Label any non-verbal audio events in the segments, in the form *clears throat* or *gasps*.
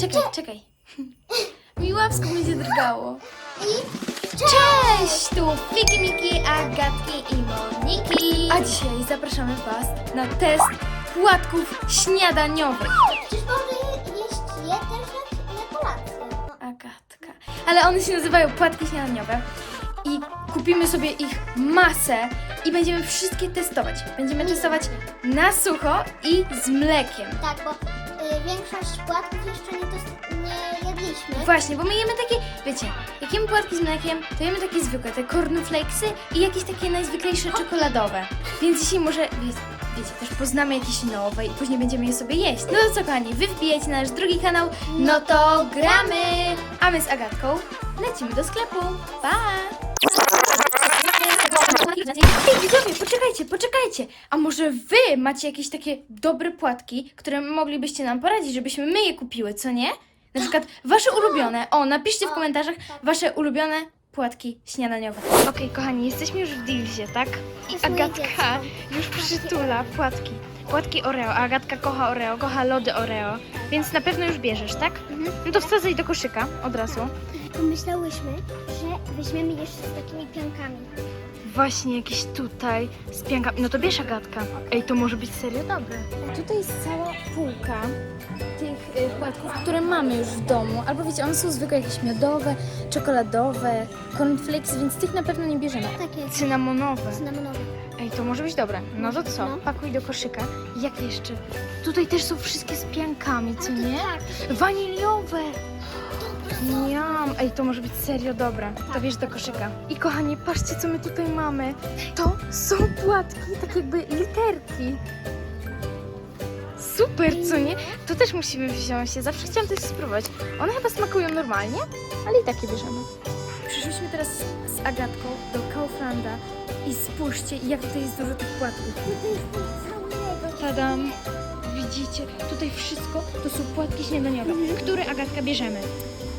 Czekaj, czekaj. *laughs* Mi łapsko mi się drgało. I Cześć! Tu Fiki Miki, Agatki i Moniki. A dzisiaj zapraszamy Was na test płatków śniadaniowych. Przecież mogę jeść je też na kolację. No, Agatka. Ale one się nazywają płatki śniadaniowe. I kupimy sobie ich masę i będziemy wszystkie testować. Będziemy testować na sucho i z mlekiem. tak, bo większość płatków jeszcze nie, tos- nie jedliśmy. Właśnie, bo my jemy takie, wiecie, jak jemy płatki z mlekiem, to jemy takie zwykłe, te cornflakesy i jakieś takie najzwyklejsze czekoladowe. Więc dzisiaj może, wie, wiecie, też poznamy jakieś nowe i później będziemy je sobie jeść. No to co kochani, wy wbijajcie na nasz drugi kanał, no to gramy! A my z Agatką lecimy do sklepu. Pa! Ej, widzowie, poczekajcie, poczekajcie! A może wy macie jakieś takie dobre płatki, które moglibyście nam poradzić, żebyśmy my je kupiły, co nie? Na przykład wasze ulubione. O, napiszcie w komentarzach wasze ulubione płatki śniadaniowe. Okej, kochani, jesteśmy już w Dilzie, tak? I moje Agatka dziecko. już przytula płatki. Płatki Oreo, a Agatka kocha Oreo, kocha lody Oreo, więc na pewno już bierzesz, tak? No to wsadzaj do koszyka od razu. Pomyślałyśmy, że weźmiemy jeszcze z takimi piankami. Właśnie jakieś tutaj z piankami. No to bierz Agatka. Ej, to może być serio dobre. Tutaj jest cała półka tych y, płatków, które mamy już w domu. Albo wiecie, one są zwykłe jakieś miodowe, czekoladowe, cornflakes, więc tych na pewno nie bierzemy. Takie Cynamonowe. cynamonowe. Ej, to może być dobre. No to co? No. Pakuj do koszyka. Jak jeszcze? Tutaj też są wszystkie z piankami, co nie? Tak. Waniliowe! Miam! Ej, to może być serio dobre. To bierz do koszyka. I kochani, patrzcie co my tutaj mamy. To są płatki, tak jakby literki. Super, co nie? To też musimy wziąć. Ja zawsze chciałam też spróbować. One chyba smakują normalnie, ale i takie bierzemy. Przyszliśmy teraz z Agatką do Kauflanda i spójrzcie, jak tutaj jest dużo tych płatków. Tadam! Widzicie, tutaj wszystko to są płatki śniadaniowe. Które Agatka bierzemy?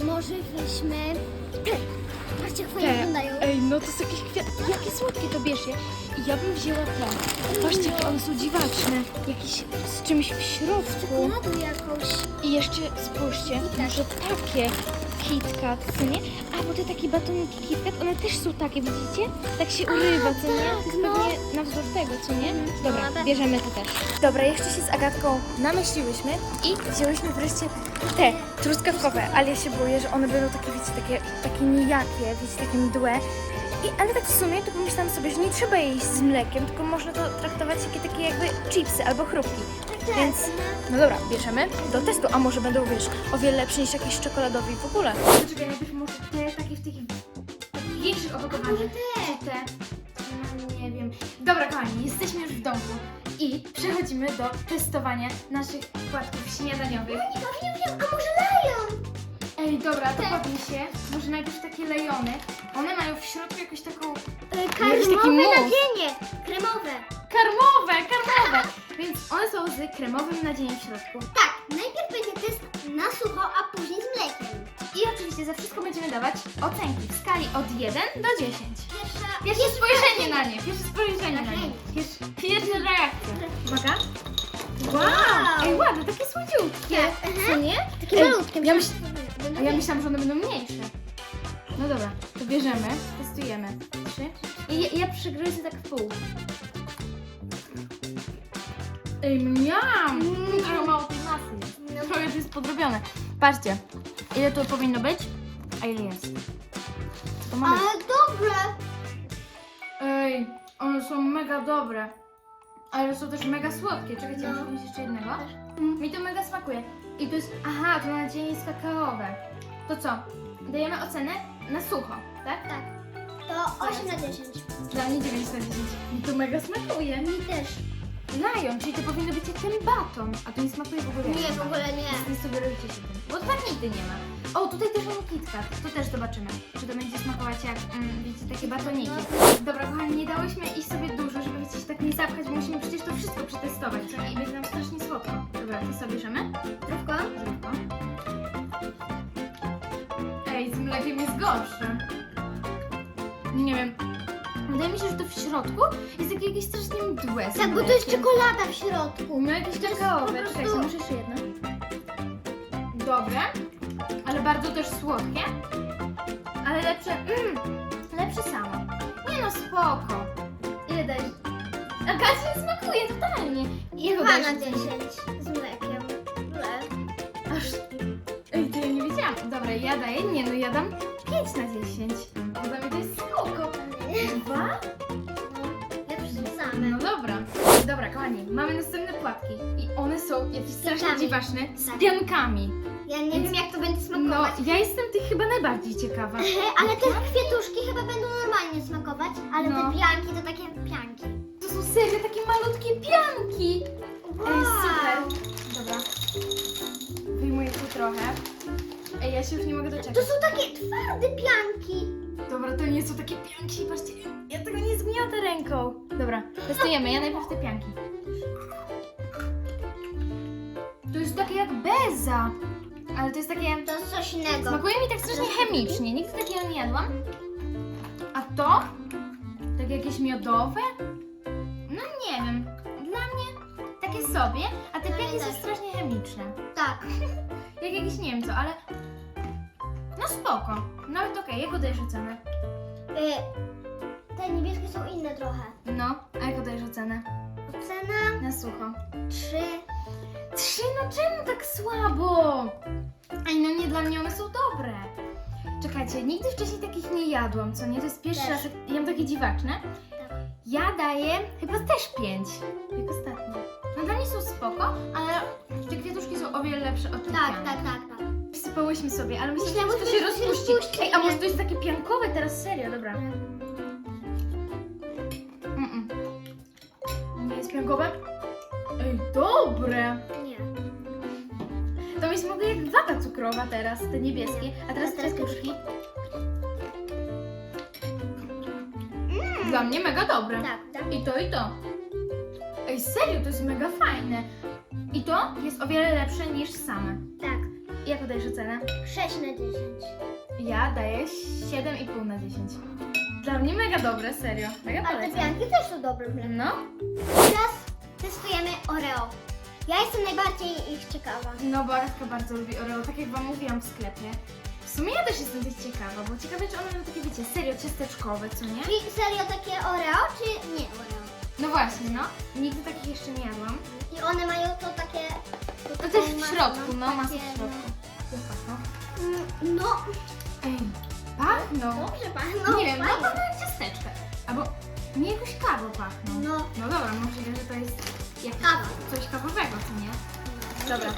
Może weźmy... *clears throat* Patrzcie, jak fajnie Te. wyglądają. Ej, no to są jakieś kwiaty. Jakie słodkie to bierz je. I ja bym wzięła te. Patrzcie, jakie one są dziwaczne. Jakieś z czymś w środku. Czekoladą jakąś. I jeszcze spójrzcie, może takie KitKat, co nie? A, bo te takie batoniki KitKat, one też są takie, widzicie? Tak się urywa, co nie? To jest no. pewnie na wzór tego, co nie? Dobra, No, tak. bierzemy to też. Dobra, jeszcze się z Agatką namyśliłyśmy i wzięłyśmy wreszcie te truskawkowe, ale ja się boję, że one będą takie, wiecie, takie, takie nijakie, wiecie, takie mdłe. I, ale tak w sumie to pomyślałam sobie, że nie trzeba jeść z mlekiem, tylko można to traktować jakie takie jakby chipsy albo chrupki. Więc, no dobra, bierzemy do testu, a może będą, wiesz, o wiele lepsze niż jakieś czekoladowe i w ogóle. Poczekaj, najpierw może te takie w tych większych opakowanych. Może te. te? No, nie wiem. Dobra, kochani, jesteśmy już w domku i przechodzimy do testowania naszych płatków śniadaniowych. I powiem, wiem, a może lają? Ej, dobra, to powiem się, może najpierw takie lejony. One mają w środku jakąś taką Jakiś taki Karmowe mus. nadzienie. Kremowe. karmowe, karmowe. *laughs* Więc one są z kremowym nadzieniem w środku. Tak, najpierw będzie test na sucho, a później z mlekiem. I oczywiście za wszystko będziemy dawać ocenki w skali od 1 do 10. Pierwsza... Pierwsze spojrzenie na nie, pierwsze spojrzenie na nie. Pierwsze, pierwsza reakcja. Uwaga. Wow! Wow. Ej, ładne, takie słodziutkie. Tak, aha. Co nie? Takie Ej, malutkie. ja myśl- Będą ja myślałam, że one będą mniejsze. No dobra, to bierzemy, testujemy. Trzy. I ja, ja przegryzę tak w pół. Ej, miam! Mm. Trochę mało tej masy jest. No. Trochę to jest podrobione. Patrzcie, ile to powinno być, a ile jest. To mamy. Ale dobre. Ej, one są mega dobre. Ale są też mega słodkie. Czekajcie, No. muszę wziąć jeszcze jednego. Mi to mega smakuje. I to jest, aha, to nadzienie jest kakaowe. To co? Dajemy ocenę na sucho, tak? Tak. To 8 na 10. Dla mnie 9 na 10. Mi to mega smakuje. Mi też. Lion, czyli to powinno być jak ten baton. A to nie smakuje w ogóle Nie, w ogóle nie. Nie sugerujcie się tym. Bo tak nigdy nie ma. O, tutaj też mamy KitKat. To też zobaczymy. Czy to będzie smakować jak, mm, wiecie, takie batoniki. Dobra, kochani, nie dałyśmy iść sobie dużo, żeby się tak nie zapchać, bo musimy przecież to wszystko przetestować, co nie? I będzie nam strasznie słodko. Dobra, to sobie bierzemy. Zdrówko? Zdrówko. Ej, z mlekiem jest gorsze. Nie wiem. Wydaje mi się, że to w środku jest takie jakieś strasznie mdłe. z Tak, bo to jest mlekiem. czekolada w środku. No jakieś jest kakaowe. po prostu- Czekajcie, muszę jeszcze jedno. dobre, ale bardzo też słodkie. Ale lepsze, mm, lepsze samo. Nie no, spoko. Ile dajesz? Agacie nie smakuje totalnie. Ile Dwa dajesz? na 10 z mlekiem. Ble. Aż... Ej, to ja nie wiedziałam. Dobra, ja daję, nie no, ja dam 5 na 10. kochani, mamy następne płatki. I one są jakieś strasznie piankami. dziwaczne. Z Tak. piankami. Ja nie Więc- wiem jak to będzie No, smakować. ja jestem tych chyba najbardziej ciekawa. Ale te kwiatuszki chyba będą normalnie smakować, ale No. te pianki to takie pianki. To są serio takie malutkie pianki. Ej, super. Dobra. Wyjmuję tu trochę. Ej, ja się już nie mogę To doczekać. są takie twarde pianki. Dobra, to nie są takie pianki, patrzcie. Ja tego nie zgniotę ręką. Dobra, testujemy. Ja najpierw te pianki. Ale to jest takie... To jest coś innego. Smakuje mi tak strasznie chemicznie. Nigdy takiego nie jadłam. A to? Tak jakieś miodowe? No nie wiem. Dla mnie takie sobie, a te Dla mnie pianki są też. strasznie chemiczne. Tak. *laughs* Jak jakieś nie wiem co, ale... No spoko. Nawet okej, jak dajesz ocenę? Y, te niebieskie są inne trochę. No, a jak dajesz ocenę? Cena Na sucho. 3. Trzy, no czemu tak słabo? Ej, no nie, dla mnie one są dobre. Czekajcie, nigdy wcześniej takich nie jadłam, co nie? To jest pierwszy Też. raz, jak jem takie dziwaczne. Ja daję chyba też pięć, jak ostatnio. No dla mnie są spoko, ale te kwiatuszki są o wiele lepsze od tych Tak, pianek. tak, tak, tak. Wsypałyśmy sobie, ale myślałam, że to się że to się rozpuści. rozpuści, Ej, a może to jest takie piankowe teraz, serio, dobra. Mm-mm. Nie jest piankowe? Ej, dobre! To mi smakuje jak wata cukrowa teraz, te niebieskie, a teraz A teraz kwiatuszki. Dla mnie mega dobre. Tak, tak. I to, i to. Ej, serio, to jest mega fajne. I to jest o wiele lepsze niż same. Tak. Jak dajesz ocenę? 6 na 10. Ja daję 7,5 na 10. Dla mnie mega dobre, serio. Mega Ale te polecam. pianki też są dobre. No, Teraz testujemy Oreo. Ja jestem najbardziej ich ciekawa. no Baratka bardzo lubi Oreo, tak jak wam mówiłam w sklepie. W sumie ja też jestem też ciekawa, bo ciekawe czy one będą takie, wiecie, serio ciasteczkowe, co nie? Czyli serio takie Oreo, czy nie Oreo? No właśnie, no. Nigdy takich jeszcze nie jadłam. I one mają to takie... To też w środku, no, masę takie, w środku. Jak pachną? Mm, No, Ej, pachną. dobrze pachną. nie wiem, no fajnie. pachną jak ciasteczka. Nie jakoś kawą pachną. No, No dobra, możliwe, że to jest Kawa. coś kawowego, co nie? Dobra.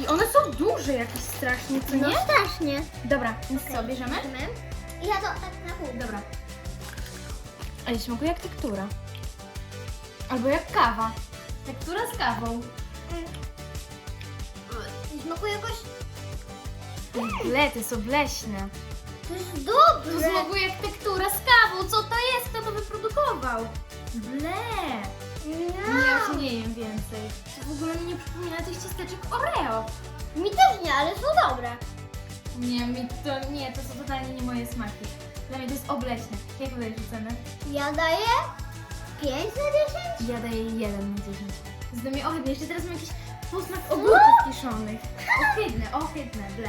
I one są duże jakieś strasznie, co no nie? strasznie. Dobra, więc co, bierzemy? Bierzemy. I ja to tak na pół. Dobra. Ale smakuje jak tektura. Albo jak kawa. Tektura z kawą. Smakuje jakoś... Ble, to jest obleśne. To jest To dobre. smakuje jak tektura z kawą. Co to jest? Kto to wyprodukował? Ble. Nie, ja się nie jem więcej. To w ogóle mi nie przypomina tych ciasteczek Oreo. Mi też nie, ale są dobre. Nie, mi to nie, to są totalnie nie moje smaki. Dla mnie to jest obleśne. Jak dajesz ocenę? Ja daję 5 na 10. Ja daję 1 na 10. Z dla mnie ohydne. Jeszcze teraz mam jakiś posmak ogórków kiszonych. Ohydne, ohydne, ble.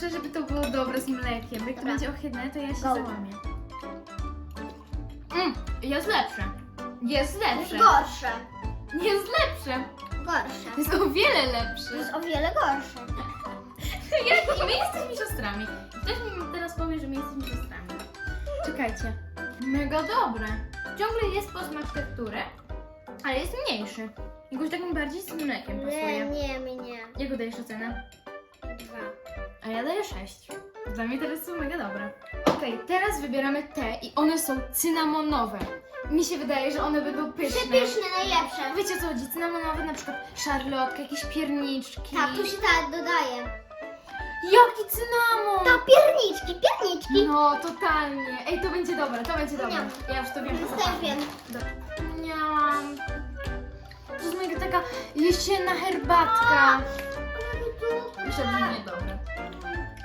Proszę, żeby to było dobre z mlekiem. Jak to Dobra. będzie ohydne, to ja się Go. załamię. Mm, jest lepsze. Jest jest lepsze. gorsze. Jest lepsze. Gorsze. Jest o wiele To lepsze. jest o wiele gorsze. *laughs* Ja, I my jesteśmy siostrami. Ktoś mi teraz powie, że my jesteśmy siostrami. Czekajcie. Mega dobre. Ciągle jest posmak tektury, ale jest mniejszy. Jakoś tak mi bardziej z mlekiem Nie, pasuje. nie, nie. Jak dajesz ocenę? Dwa. A ja daję 6. Dla mnie teraz są mega dobre. Okej, teraz wybieramy te i one są cynamonowe. Mi się wydaje, że one będą pyszne. Przepyszne, najlepsze. Wiecie o co chodzi? Cynamonowe, na przykład szarlotka, jakieś pierniczki. Tak, tu się tak dodaje. Jaki cynamon! To pierniczki, pierniczki. No, totalnie. Ej, to będzie dobre, to będzie dobre. Nie. Ja już to wiem. Dobra. Miałam. To jest mega taka jesienna herbatka. Myślę, że nie dobre.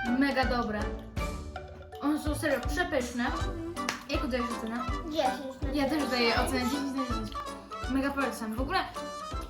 Mega dobre. One są serio przepyszne. Jak dajesz ocenę? 10 na Ja też daję ocenę 10 na 10. Mega polecam. W ogóle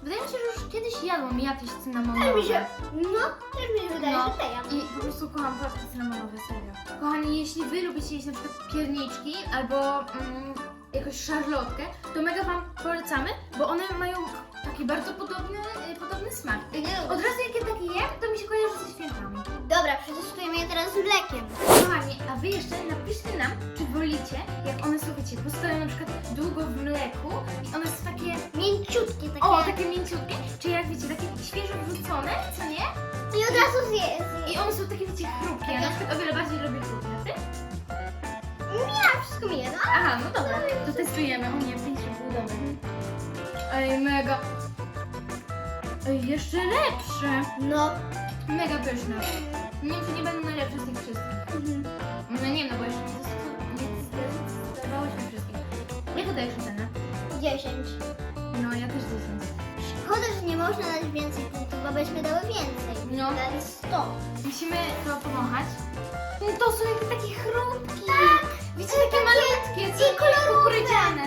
wydaje mi się, że już kiedyś jadłam jakieś cynamonowe. Też mi się, no, też mi się wydaje, No. że ja. I po prostu kocham płatki cynamonowe, serio. Kochani, jeśli wy lubicie jeść na przykład pierniczki albo mm, jakąś szarlotkę, to mega wam polecamy, bo one mają taki bardzo podobny, y, podobny smak. Od razu jak je takie jem, to mi się kojarzy ze świętami. Dobra, przetestujemy je teraz z mlekiem. Kochani, a wy jeszcze napiszcie nam, czy wolicie, jak one, słuchajcie, postoją na przykład długo w mleku i one są takie, Mięciutkie takie. o, takie mięciutkie, czy jak wiecie, takie świeżo wrzucone, co nie? I od razu zje. zje. I one są takie, wiecie, chrupkie. Ja na przykład o wiele bardziej lubię chrupkie. A ty? Ja wszystko mi jedno. Aha, no dobra, to testujemy. O nie, pięć był dobry. Ej, mega. Ej, jeszcze lepsze. No. Mega pyszne. Nie wiem, czy nie będą najlepsze z tych wszystkich. No nie no bo jeszcze nie zdecydowa- nie zdecydowałyśmy wszystkich. Jak dajesz ocenę? 10. No, ja też 10. Szkoda, że nie można dać więcej punktów, bo byśmy dały więcej. No. Dali 100. Musimy to pomachać. No to są jakieś takie chrupki. Tak. Ale takie malutkie, co i kolorowe.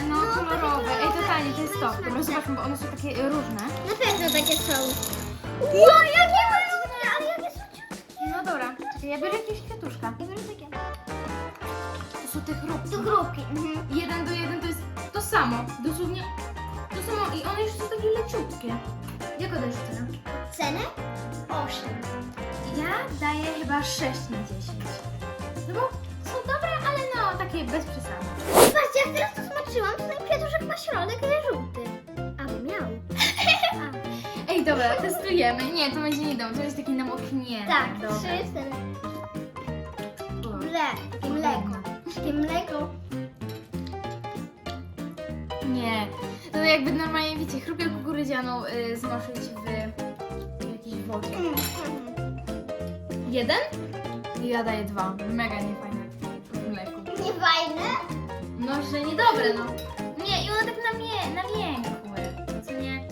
no, No, kolorowe. Ej, totalnie, to jest to. Dobra, zobaczmy, bo one są takie różne. Na pewno takie są. Wow, jakie malutkie, ale jakie są ciutkie. No dobra, czekaj, ja biorę jakieś kwiatuszka. Ja biorę takie. To są te chrupki. Tu chrupki. Mhm. Jeden do jeden to jest to samo. Dosłownie to samo i one jeszcze są takie leciutkie. Jak odejść ocenę? Cenę? 8. Ja daję chyba 6 na 10. takie bez przesady. Patrzcie, jak teraz to smaczyłam, to ten kwiatuszek ma środek, ale żółty. A miał. *laughs* A. Ej, dobra, testujemy. Nie, to będzie niedobre, to jest taki namoknięty. Tak, dobra. trzy, cztery. O. Mle, takie mleko. Takie mleko. Nie, to jakby normalnie, wiecie, chrupię kukurydzianą y, zmoszyć w jakiejś wodzie. Mm, mhm. Jeden? Ja daję dwa. Mega niefajne w Nie fajne? No, że niedobre, no. Nie, i one tak na, mie- na miękłe, co nie?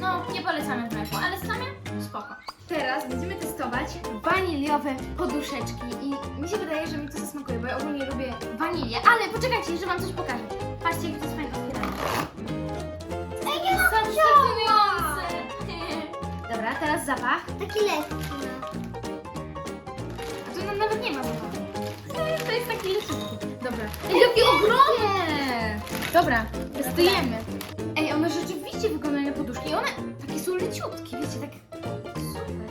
No, nie polecamy w mleku, ale same spoko. Teraz będziemy testować waniliowe poduszeczki i mi się wydaje, że mi to zasmakuje, bo ja ogólnie lubię wanilię, ale poczekajcie, że wam coś pokażę. Patrzcie, jak to jest fajne otwieranie. Ej, ja! *laughs* Dobra, teraz zapach. Taki lekki. Nawet nie ma. To jest taki leciutki. Dobra. Ej, jakie ogromne! Dobra, testujemy. Ej, one rzeczywiście wyglądają na poduszki i one takie są leciutkie, wiecie, tak super.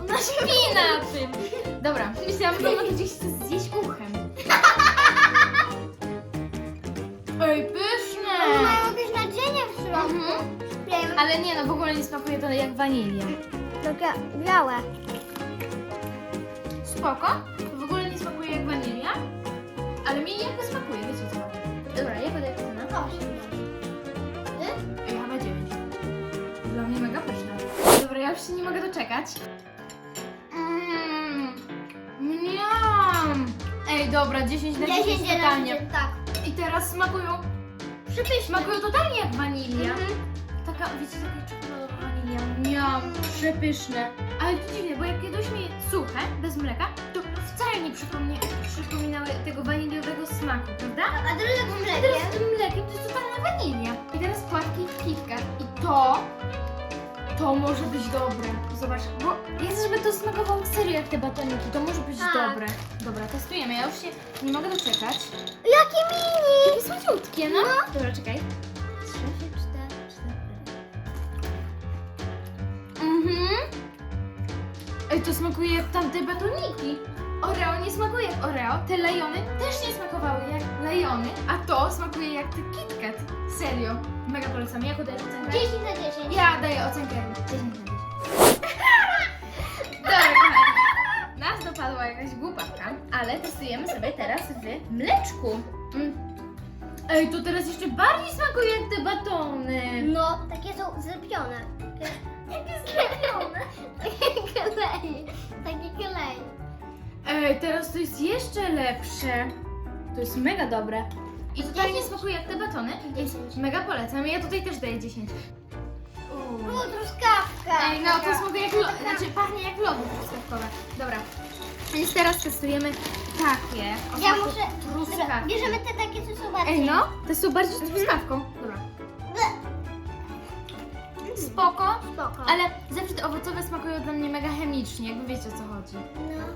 Ona śpi na tym. Dobra, myślałam, że ona to gdzieś chce zjeść uchem. *laughs* Ej, pyszne! mają jakieś nadzienie w środku. Mhm. Ale nie, no w ogóle nie smakuje to jak wanilia. Takie białe. Spoko. W ogóle nie smakuje jak wanilia. Ale mi jakby smakuje, wiecie co? Dobra, jak podaję cenę? Osiem. Ty? Ej, chyba 9. Dla mnie mega pyszne. Dobra, ja już się nie mogę doczekać. Mmm. Mniam. Ej, dobra, 10 na 10 Dziesięć, totalnie. jedenaście, tak. I teraz smakują, Przypyszne. smakują totalnie jak wanilia. Mhm. Taka, wiecie, taka czekoladowa wanilia. Miam, przepyszne. Ale to dziwne, bo jak jadłyśmy je suche, bez mleka, to wcale nie przypomnie, przypominały tego waniliowego smaku, prawda? A drugie A mlekiem. teraz z tym mlekiem to jest totalna wanilia. I teraz płatki w kitkach. I to, to może być dobre. Zobacz, bo chcę, żeby to smakowało serio jak te batoniki. To może być Tak. dobre. Dobra, testujemy. Ja już się nie mogę doczekać. Jakie mini! Takie słodziutkie, no. Dobra, czekaj. Ej, to smakuje jak tamte batoniki. Oreo nie smakuje jak Oreo. Te lejony też nie smakowały jak lejony. A to smakuje jak te KitKat. Serio. Mega polecam. Jak dajesz ocenkę? 10 na 10. Ja daję ocenkę 10 na 10. Dobra, kochani. Nas dopadła jakaś głupawka, ale testujemy sobie teraz w mleczku. Mm. Ej, to teraz jeszcze bardziej smakuje jak te batony. No, takie są zlepione. Takie zlepione. Takie klej. Takie klej. Ej, teraz to jest jeszcze lepsze. To jest mega dobre. I totalnie nie smakuje jak te batony, 10. mega polecam. Ja tutaj też daję 10. O, truskawka. Ej, no to smakuje jak lo- znaczy pachnie jak lody truskawkowe. Dobra. Więc teraz testujemy takie. o Ja smaku muszę... Truskawki. Bierzemy te takie, co są bardziej... Ej, no, te są bardziej z truskawką. Dobra. Spoko, Spoko. ale zawsze te owocowe smakują dla mnie mega chemicznie, jakby wiecie o co chodzi. No.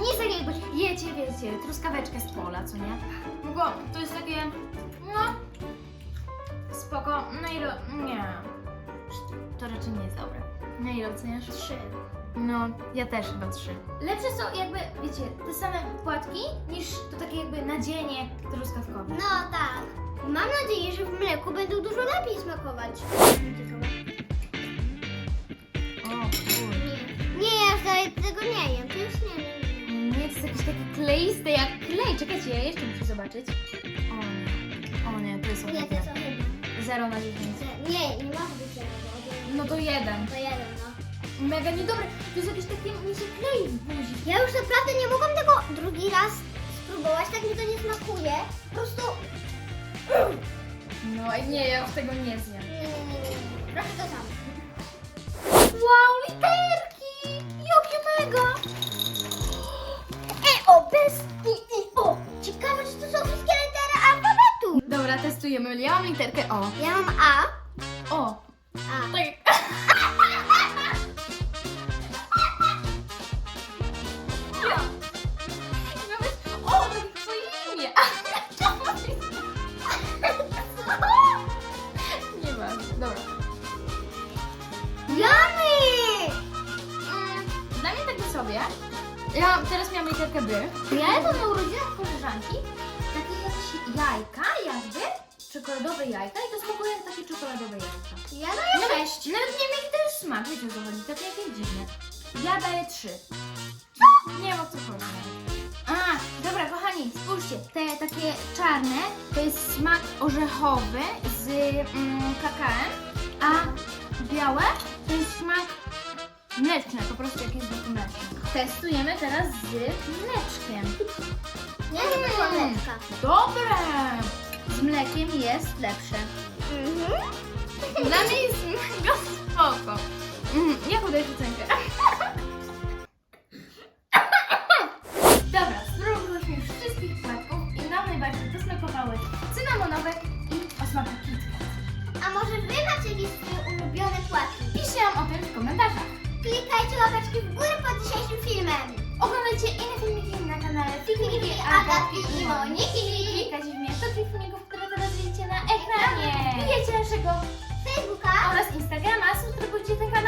Nie jest takie jakby... Jecie, wiecie, truskaweczkę z pola, co nie? No Bo to jest takie, no, spoko, na ile, nie, to raczej nie jest dobre. Na ile oceniasz? Trzy. No, ja też chyba trzy. Lepsze są jakby, wiecie, te same płatki, niż to takie jakby nadzienie truskawkowe. No tak. Mam nadzieję, że w mleku będą dużo lepiej smakować. O. Nie. Nie, ja tego nie jem. To już nie wiem. Nie, to jest jakieś takie kleiste jak klej. Czekajcie, ja jeszcze muszę zobaczyć. O nie, o nie, to jest Nie, to ohydne. jest ohydne. 0 na 10. Nie, nie może być. No to jeden. To jeden, no. Mega niedobre. To jest jakieś takie, mi się klei w buzi. Ja już naprawdę nie mogłam tego drugi raz spróbować, tak mi to nie smakuje. Po prostu... No i nie, ja już tego nie zjem. Trochę to samo. Wow, literki! Jakie mega! *gasps* E, o, bez i, i, o. Ciekawe, czy to są wszystkie litery alfabetu. Dobra, testujemy. Ja mam literkę O. Ja mam A. O. Ja daję trzy. Nie wiem o co chodzi. A, dobra kochani, spójrzcie, te takie czarne to jest smak orzechowy z mm, kakałem, a białe to jest smak mleczny, po prostu jakieś zwykłe mleczne. Testujemy teraz z mleczkiem. Nie Mm. byłam mleczka. Dobre! Z mlekiem jest lepsze. Mhm. Dla mnie jest mega *laughs* spoko. Mm, jaką dajesz ocenkę? *laughs* Klikajcie łapeczki w górę pod dzisiejszym filmem. Oglądajcie inne filmiki na kanale Filmiki Agatki i Moniki. Klikajcie w miasto tych filmików, które teraz widzicie na ekranie. Wbijajcie naszego Facebooka, oraz Instagrama, subskrybujcie ten kanał.